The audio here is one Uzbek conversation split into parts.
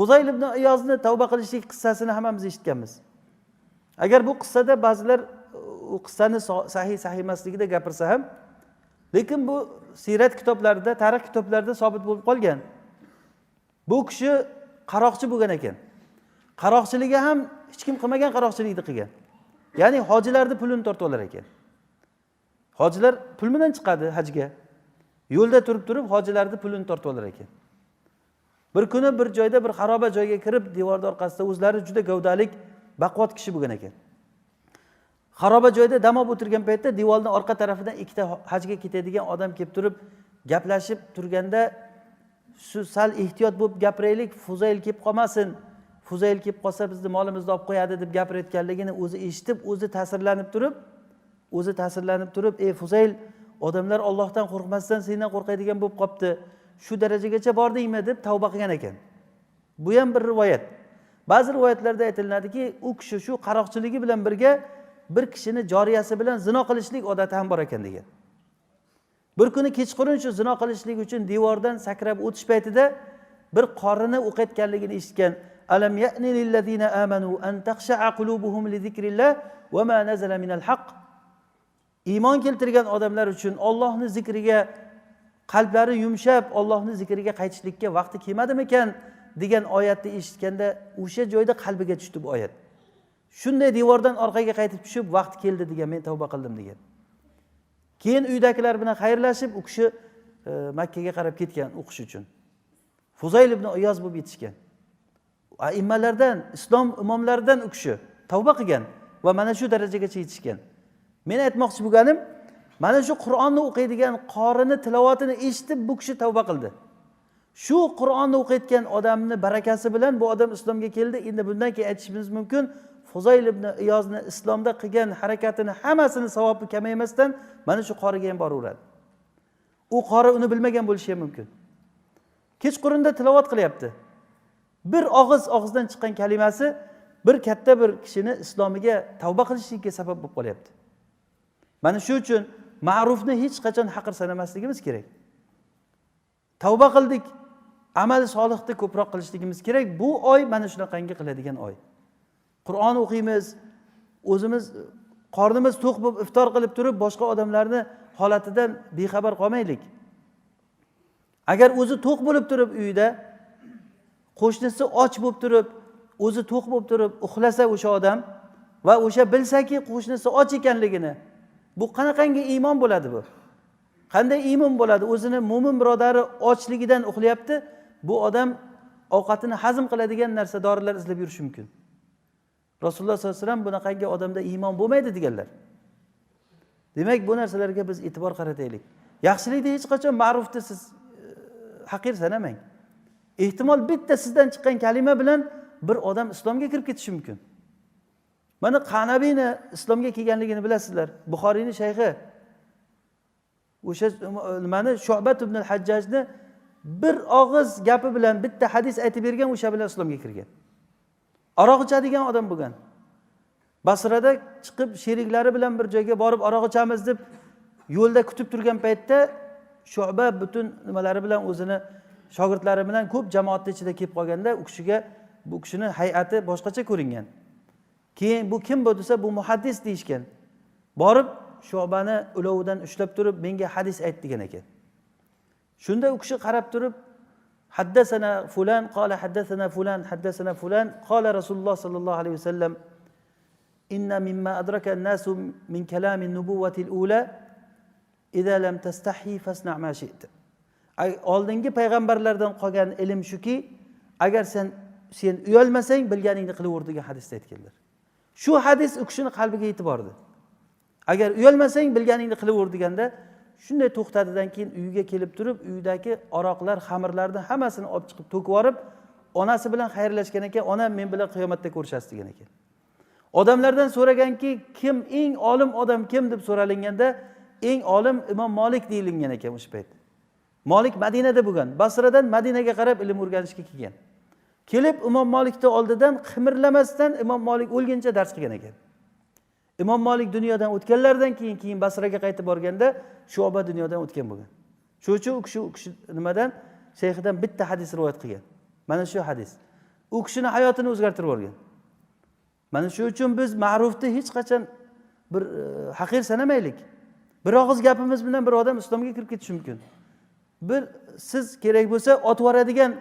fuzayl ibn iyozni tavba qilishlik qissasini hammamiz eshitganmiz. Agar bu qissada ba'zilar u qissani sahiy sahiy emasligida gapirsa ham lekin bu siyrat kitoblarida tarix kitoblarida sobit bo'lib qolgan. Bu kishi qaroqchi bo'lgan ekan. Qaroqchiligi ham hech kim qilmagan qaroqchilikni qilgan. Ya'ni hojilarni pulini tortib olar ekan. Hojilar pul bilan chiqadi hajga. Yo'lda turib turib hojilarni pulini tortib olar ekan. Bir kuni bir joyda bir xaroba joyga kirib devorni orqasida o'zlari juda gavdalik baquvvat kishi bo'lgan ekan. Xaroba joyda dam olib o'tirgan paytda devorni orqa tarafidan ikkita hajga ketadigan odam kelib turib gaplashib turganda shu sal ehtiyot bo'lib gapiraylik fuzayl kelib qolmasin. Fuzayl kelib qolsa bizni molimizni olib qo'yadi deb gapirayotganligini o'zi eshitib o'zi ta'sirlanib turib o'zi ta'sirlanib turib ey fuzayl odamlar ollohdan qo'rqmasdan sendan qo'rqadigan bo'lib qolibdi shu darajagacha bordingmi deb tavba qilgan ekan. Bu ham bir rivoyat. Ba'zi rivoyatlarda aytiladiki u kishi shu qaroqchiligi bilan birga bir kishini joriyasi bilan zino qilishlik odati ham bor ekan degan. Bir kuni kechqurun shu zino qilishlik uchun devordan sakrab o'tish paytida bir qorini o'qiyotganligini eshitgan alam ya'ni lillazina amanu an takhsha'a qulubuhum li zikrillah va ma nazala minal haqq? Iymon keltirgan odamlar uchun ollohni zikriga qalblari yumshab ollohni zikriga qaytishlikka vaqti kelmadimikan degan oyatni eshitganda o'sha joyda qalbiga tushdi bu oyat. Shunday devordan orqaga qaytib tushib vaqti keldi degan men tavba qildim degan. Keyin uydagilar bilan xayrlashib u kishi e, makkaga qarab ketgan o'qish uchun. Fuzayl ibn iyoz bo'lib yetishgan. Aimmalardan islom imomlaridan u kishi tavba qilgan va mana shu darajagacha yetishgan. Men aytmoqchi bo'lganim mana shu qur'onni o'qiydigan qorini tilovatini eshitib bu kishi tavba qildi. Shu qur'onni o'qiyotgan odamni barakasi bilan bu odam islomga keldi. Endi bundan keyin aytishimiz mumkin fuzoyl ibn iyozni islomda qilgan harakatini hammasini savobi kamaymasdan mana shu qoriga ham boraveradi. U qori uni bilmagan bo'lishi ham mumkin. Kechqurunda tilovat qilyapti. Bir og'iz og'izdan chiqqan kalimasi bir katta bir kishini islomiga tavba qilishlikka sabab bo'lib qolyapti. Mana shu uchun ma'rufni hech qachon haqir sanamasligimiz kerak. Tavba qildik amali solihni ko'proq qilishligimiz kerak. Bu oy mana shunaqangi qiladigan oy. Qur'on o'qiymiz o'zimiz qornimiz to'q bo'lib iftor qilib turib boshqa odamlarni holatidan bexabar qolmaylik. Agar o'zi to'q bo'lib turib uyida qo'shnisi och bo'lib turib o'zi to'q bo'lib turib uxlasa o'sha odam va o'sha bilsaki qo'shnisi och ekanligini bu qanaqangi iymon bo'ladi bu? Qanday iymon bo'ladi? O'zini mo'min birodari ochligidan uxlayapti. Bu odam ovqatini hazm qiladigan narsa dorilar izlab yurishi mumkin. Rasululloh sollallohu alayhi vasallam bunaqangi odamda iymon bo'lmaydi deganlar. Demak bu narsalarga biz e'tibor qarataylik. Yaxshilikda hech qachon ma'rufni siz e, haqir sanamang. Ehtimol bitta sizdan chiqqan kalima bilan bir odam islomga kirib ketishi mumkin. Mana qanabiyni islomga kelganligini bilasizlar. Buxoriyni shayxi. O'sha nimani shubat ibn hajjajni bir og'iz gapi bilan bitta hadis aytib bergan o'sha bilan islomga kirgan. Aroq ichadigan odam bo'lgan. Basrada chiqib sheriklari bilan bir joyga borib aroq ichamiz deb yo'lda kutib turgan paytda shuba butun nimalari bilan o'zini shogirdlari bilan ko'p jamoatni ichida kelib qolganda u kishiga bu kishini hay'ati boshqacha ko'ringan. keyin bu kim bu desa bu muhaddis deyishgan. Borib shobani ulovidan ushlab turib menga hadis ayt degan ekan. Shunda u kishi qarab turib haddasana fulan qola haddasana fulan haddasana fulan qola rasululloh sollallohu alayhi vasallam inna mimma adraka nasu min kalami nubuvatil ula ida lam tastahi fasna ma shi'ta. Oldingi payg'ambarlardan qolgan ilm shuki agar sen sen uyalmasang bilganingni qilaver degan hadisda aytganlar. Shu hadis u kishini qalbiga yetib bordi. Agar uyalmasang bilganingni qilaver deganda shunday to'xtadidan keyin uyiga kelib turib uydagi aroqlar xamirlarni hammasini olib chiqib to'kib yuborib onasi bilan xayrlashgan ekan onam men bilan qiyomatda ko'rishasiz degan ekan. Odamlardan so'raganki kim eng olim odam kim deb so'ralinganda eng olim imom molik deyilgan ekan o'sha payt. Molik madinada bo'lgan basradan madinaga qarab ilm o'rganishga kelgan. Kelib imom molikni oldidan qimirlamasdan imom molik o'lguncha dars qilgan ekan. Imom molik dunyodan o'tganlaridan keyin keyin basraga qaytib borganda shuba dunyodan o'tgan bo'lgan. Shuning uchun u kishi u kishi nimadan? Shayxidan bitta hadis rivoyat qilgan. Mana shu hadis. U kishini hayotini o'zgartirib yuborgan. Mana shu uchun biz ma'rufni hech qachon bir e, haqir sanamaylik. Bir og'iz gapimiz bilan bir odam islomga kirib ketishi mumkin. Bir siz kerak bo'lsa otib yuboradigan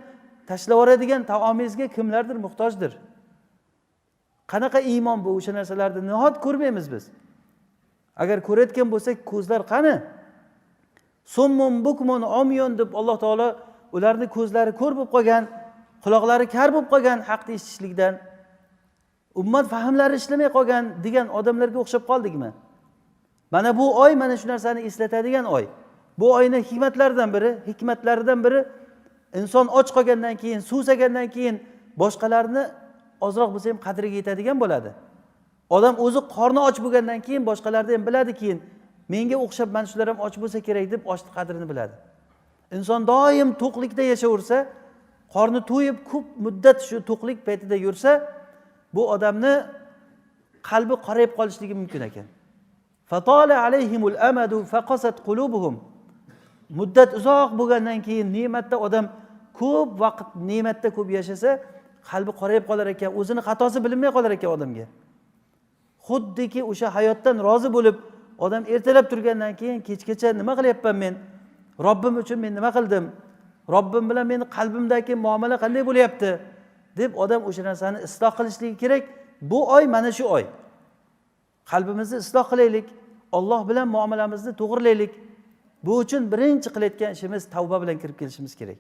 tashlab yuboradigan taomingizga kimlardir muhtojdir. Qanaqa iymon bu o'sha narsalarni nihot ko'rmaymiz biz. Agar ko'rayotgan bo'lsak ko'zlar qani? Summun bukmun omyon deb alloh taolo ularni ko'zlari ko'r bo'lib qolgan quloqlari kar bo'lib qolgan haqni eshitishlikdan ummat fahmlari ishlamay qolgan degan odamlarga o'xshab qoldikmi? Mana bu oy mana shu narsani eslatadigan oy. Bu oyni hikmatlaridan biri hikmatlaridan biri inson och qolgandan keyin suvsagandan keyin boshqalarni ozroq bo'lsa ham qadriga yetadigan bo'ladi. Odam o'zi qorni och bo'lgandan keyin boshqalarni ham biladi keyin menga o'xshab mana shular ham och bo'lsa kerak deb ochni qadrini biladi. Inson doim to'qlikda yashayversa qorni to'yib ko'p muddat shu to'qlik paytida yursa bu odamni qalbi qorayib qolishligi mumkin ekan. Alayhimul amadu qulubuhum. Muddat uzoq bo'lgandan keyin ne'matda odam ko'p vaqt ne'matda ko'p yashasa qalbi qorayib qolar ekan o'zini xatosi bilinmay qolar ekan odamga. Xuddiki o'sha hayotdan rozi bo'lib odam ertalab turgandan keyin kechgacha nima qilyapman men? Robbim uchun men nima qildim? Robbim bilan meni qalbimdagi muomala qanday bo'lyapti? deb odam o'sha narsani isloh qilishligi kerak. Bu oy mana shu oy. Qalbimizni isloh qilaylik olloh bilan muomalamizni to'g'irlaylik bu uchun birinchi qilayotgan ishimiz tavba bilan kirib kelishimiz kerak.